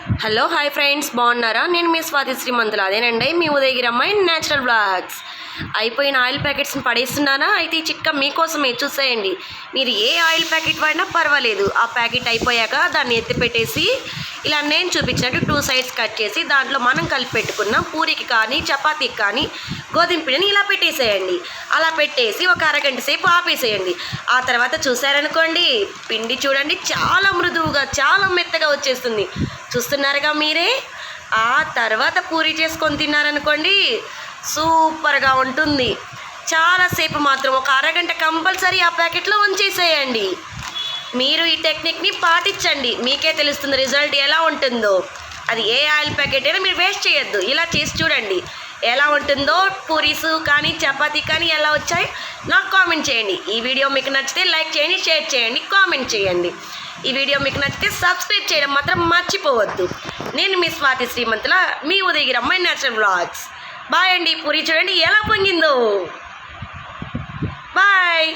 Hello hi friends బాగున్నారా? నేను మీ స్వాతి శ్రీమంతులు అదేనండి మీ ఉదయగిరి అమ్మాయి న్యాచురల్ బ్లాగ్స్ అయిపోయిన ఆయిల్ ప్యాకెట్స్ని పడేస్తున్నానా? అయితే ఈ చిక్క మీకోసమే చూసేయండి. మీరు ఏ ఆయిల్ ప్యాకెట్ పడినా పర్వాలేదు. ఆ ప్యాకెట్ అయిపోయాక దాన్ని ఎత్తి పెట్టేసి ఇలా నేను చూపించినట్టు టూ సైడ్స్ కట్ చేసి దాంట్లో మనం కలిపి పెట్టుకున్న పూరికి కానీ చపాతీకి కానీ గోధుమ పిండిని ఇలా పెట్టేసేయండి. అలా పెట్టేసి ఒక అరగంట సేపు ఆపేసేయండి. ఆ తర్వాత చూసారనుకోండి పిండి చూడండి చాలా మృదువుగా చాలా మెత్తగా వచ్చేస్తుంది. చూస్తున్నారుగా మీరే? ఆ తర్వాత పూరి చేసుకొని తిన్నారనుకోండి సూపర్గా ఉంటుంది. చాలాసేపు మాత్రం ఒక అరగంట కంపల్సరీ ఆ ప్యాకెట్లో ఉంచేసేయండి. మీరు ఈ టెక్నిక్ని పాటించండి. మీకే తెలుస్తుంది రిజల్ట్ ఎలా ఉంటుందో. అది ఏ ఆయిల్ ప్యాకెట్ అయినా మీరు వేస్ట్ చేయొద్దు. ఇలా చేసి చూడండి. ఎలా ఉంటుందో పూరీస్ కానీ చపాతీ కానీ ఎలా వచ్చాయి నాకు కామెంట్ చేయండి. ఈ వీడియో మీకు నచ్చితే లైక్ చేయండి షేర్ చేయండి కామెంట్ చేయండి. ఈ వీడియో మీకు నచ్చితే సబ్స్క్రైబ్ చేయడం మాత్రం మర్చిపోవద్దు. నేను మీ స్వాతి శ్రీమంతుల మీ ఉదయగిరి అమ్మాయి నేచురల్ బ్లాగ్స్ బాయ్ అండి పూరి చూడండి ఎలా పొంగిందో. బాయ్.